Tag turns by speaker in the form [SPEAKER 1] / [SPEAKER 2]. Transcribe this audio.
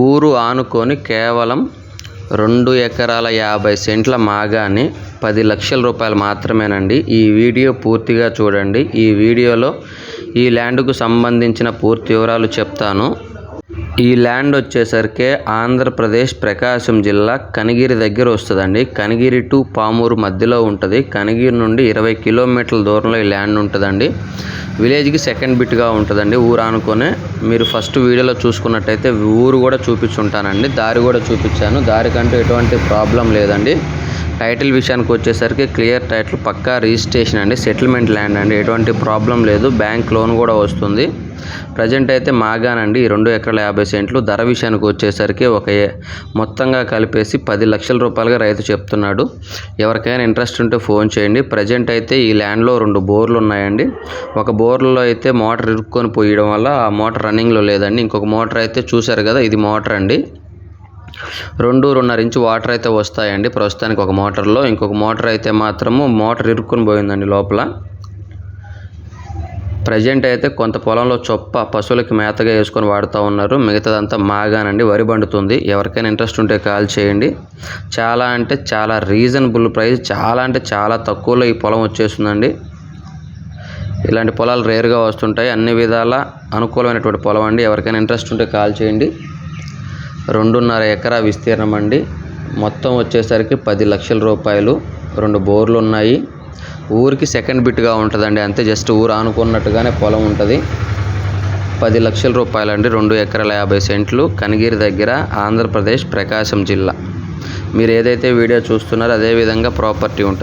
[SPEAKER 1] ఊరు ఆనుకొని కేవలం రెండు ఎకరాల యాభై సెంట్ల మాగాని పది లక్షల రూపాయలు మాత్రమేనండి. ఈ వీడియో పూర్తిగా చూడండి. ఈ వీడియోలో ఈ ల్యాండ్కు సంబంధించిన పూర్తి వివరాలు చెప్తాను. ఈ ల్యాండ్ వచ్చేసరికి ఆంధ్రప్రదేశ్ ప్రకాశం జిల్లా కనిగిరి దగ్గర వస్తుందండి. కనిగిరి టు పామూరు మధ్యలో ఉంటుంది. కనిగిరి నుండి ఇరవై కిలోమీటర్ల దూరంలో ఈ ల్యాండ్ ఉంటుందండి. విలేజ్కి సెకండ్ బిట్గా ఉంటుందండి. ఊరు అనుకొని మీరు ఫస్ట్ వీడియోలో చూసుకున్నట్టయితే ఊరు కూడా చూపించుంటానండి. దారి కూడా చూపించాను. దారి కంటూ ఎటువంటి ప్రాబ్లం లేదండి. టైటిల్ విషయానికి వచ్చేసరికి క్లియర్ టైటిల్ పక్కా రిజిస్ట్రేషన్ అండి సెటిల్మెంట్ ల్యాండ్ అండి ఎటువంటి ప్రాబ్లం లేదు బ్యాంక్ లోన్ కూడా వస్తుంది. ప్రజెంట్ అయితే మాగానండి ఈ రెండు ఎకరాల యాభై సెంట్లు. ధర విషయానికి వచ్చేసరికి ఒక మొత్తంగా కలిపేసి పది లక్షల రూపాయలుగా రైతు చెప్తున్నాడు. ఎవరికైనా ఇంట్రెస్ట్ ఉంటే ఫోన్ చేయండి. ప్రజెంట్ అయితే ఈ ల్యాండ్లో రెండు బోర్లు ఉన్నాయండి. ఒక బోర్లలో అయితే మోటార్ ఇరుక్కొని పోయడం వల్ల ఆ మోటార్ రన్నింగ్లో లేదండి. ఇంకొక మోటార్ అయితే చూశారు కదా ఇది మోటార్ అండి. రెండు రెండున్నర ఇంచు వాటర్ అయితే వస్తాయండి. ప్రస్తుతానికి ఒక మోటార్లో. ఇంకొక మోటార్ అయితే మాత్రము మోటార్ ఇరుక్కుని పోయిందండి లోపల. ప్రజెంట్ అయితే కొంత పొలంలో చొప్ప పశువులకి మేతగా వేసుకొని వాడుతూ ఉన్నారు. మిగతాదంతా మాగానండి. వరి పండుతుంది. ఎవరికైనా ఇంట్రెస్ట్ ఉంటే కాల్ చేయండి. చాలా అంటే చాలా రీజనబుల్ ప్రైస్ చాలా అంటే చాలా తక్కువలో ఈ పొలం వచ్చేస్తుందండి. ఇలాంటి పొలాలు రేరుగా వస్తుంటాయి. అన్ని విధాల అనుకూలమైనటువంటి పొలం అండి. ఎవరికైనా ఇంట్రెస్ట్ ఉంటే కాల్ చేయండి. రెండున్నర ఎకరా విస్తీర్ణం అండి మొత్తం వచ్చేసరికి పది లక్షల రూపాయలు. రెండు బోర్లు ఉన్నాయి ఊరికి సెకండ్ బిట్గా ఉంటుందండి. అంతే జస్ట్ ఊరు ఆనుకున్నట్టుగానే పొలం ఉంటుంది. పది లక్షల రూపాయలండి. రెండు ఎకరాల యాభై సెంట్లు. కనిగిరి దగ్గర ఆంధ్రప్రదేశ్ ప్రకాశం జిల్లా. మీరు ఏదైతే వీడియో చూస్తున్నారో అదే విధంగా ప్రాపర్టీ ఉంటుంది.